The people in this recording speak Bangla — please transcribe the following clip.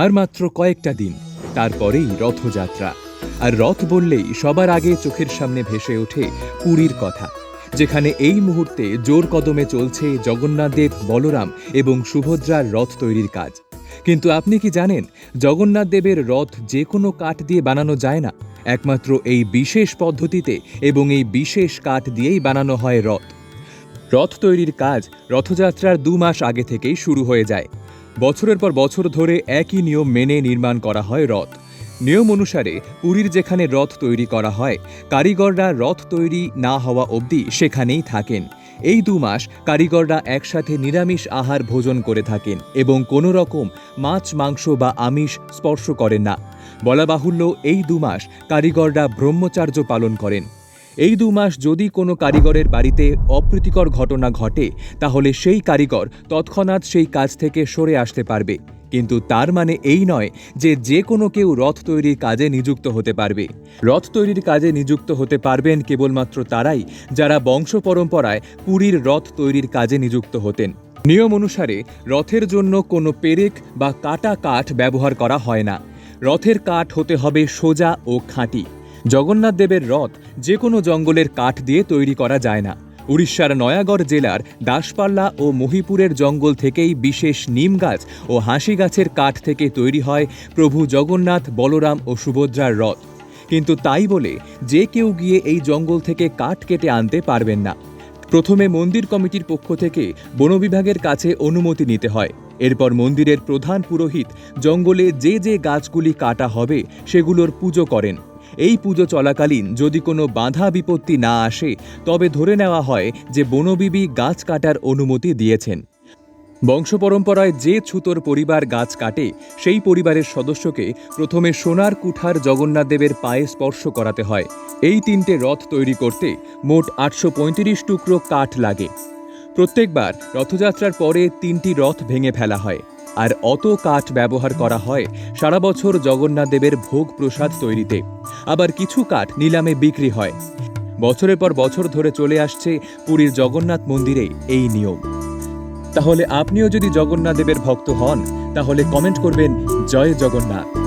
আর মাত্র কয়েকটা দিন, তারপরেই রথযাত্রা। আর রথ বললেই সবার আগে চোখের সামনে ভেসে ওঠে পুরীর কথা, যেখানে এই মুহূর্তে জোর কদমে চলছে জগন্নাথদেব বলরাম এবং সুভদ্রার রথ তৈরির কাজ। কিন্তু আপনি কি জানেন, জগন্নাথ দেবের রথ যে কোনো কাঠ দিয়ে বানানো যায় না? একমাত্র এই বিশেষ পদ্ধতিতে এবং এই বিশেষ কাঠ দিয়েই বানানো হয় রথ। রথ তৈরির কাজ রথযাত্রার দু মাস আগে থেকেই শুরু হয়ে যায়। বছরের পর বছর ধরে একই নিয়ম মেনে নির্মাণ করা হয় রথ। নিয়ম অনুসারে পুরীর যেখানে রথ তৈরি করা হয়, কারিগররা রথ তৈরি না হওয়া অবধি সেখানেই থাকেন। এই দু মাস কারিগররা একসাথে নিরামিষ আহার ভোজন করে থাকেন এবং কোনো রকম মাছ, মাংস বা আমিষ স্পর্শ করেন না। বলা বাহুল্য এই দু মাস কারিগররা ব্রহ্মচার্য পালন করেন। এই দু মাস যদি কোনো কারিগরের বাড়িতে অপ্রীতিকর ঘটনা ঘটে, তাহলে সেই কারিগর তৎক্ষণাৎ সেই কাজ থেকে সরে আসতে পারবে। কিন্তু তার মানে এই নয় যে যে কোনো কেউ রথ তৈরির কাজে নিযুক্ত হতে পারবে। রথ তৈরির কাজে নিযুক্ত হতে পারবেন কেবলমাত্র তারাই যারা বংশ পরম্পরায় পুরীর রথ তৈরির কাজে নিযুক্ত হতেন। নিয়ম অনুসারে রথের জন্য কোনো পেরেক বা কাটা কাঠ ব্যবহার করা হয় না। রথের কাঠ হতে হবে সোজা ও খাঁটি। জগন্নাথ দেবের রথ যে কোনো জঙ্গলের কাঠ দিয়ে তৈরি করা যায় না। উড়িষ্যার নয়াগড় জেলার দাসপাল্লা ও মহিপুরের জঙ্গল থেকেই বিশেষ নিম গাছ ও হাসি গাছের কাঠ থেকে তৈরি হয় প্রভু জগন্নাথ, বলরাম ও সুভদ্রার রথ। কিন্তু তাই বলে যে কেউ গিয়ে এই জঙ্গল থেকে কাঠ কেটে আনতে পারবেন না। প্রথমে মন্দির কমিটির পক্ষ থেকে বন বিভাগের কাছে অনুমতি নিতে হয়। এরপর মন্দিরের প্রধান পুরোহিত জঙ্গলে যে যে গাছগুলি কাটা হবে সেগুলোর পুজো করেন। এই পুজো চলাকালীন যদি কোনো বাধা বিপত্তি না আসে, তবে ধরে নেওয়া হয় যে বনবিবি গাছ কাটার অনুমতি দিয়েছেন। বংশ পরম্পরায় যে ছুতোর পরিবার গাছ কাটে, সেই পরিবারের সদস্যকে প্রথমে সোনার কুঠার জগন্নাথদেবের পায়ে স্পর্শ করাতে হয়। এই তিনটে রথ তৈরি করতে মোট আটশো পঁয়ত্রিশ টুকরো কাঠ লাগে। প্রত্যেকবার রথযাত্রার পরে তিনটি রথ ভেঙে ফেলা হয়। আর অত কাঠ ব্যবহার করা হয় সারা বছর জগন্নাথদেবের ভোগ প্রসাদ তৈরিতে। আবার কিছু কাঠ নিলামে বিক্রি হয়। বছরের পর বছর ধরে চলে আসছে পুরীর জগন্নাথ মন্দিরে এই নিয়ম। তাহলে আপনিও যদি জগন্নাথদেবের ভক্ত হন, তাহলে কমেন্ট করবেন, জয় জগন্নাথ।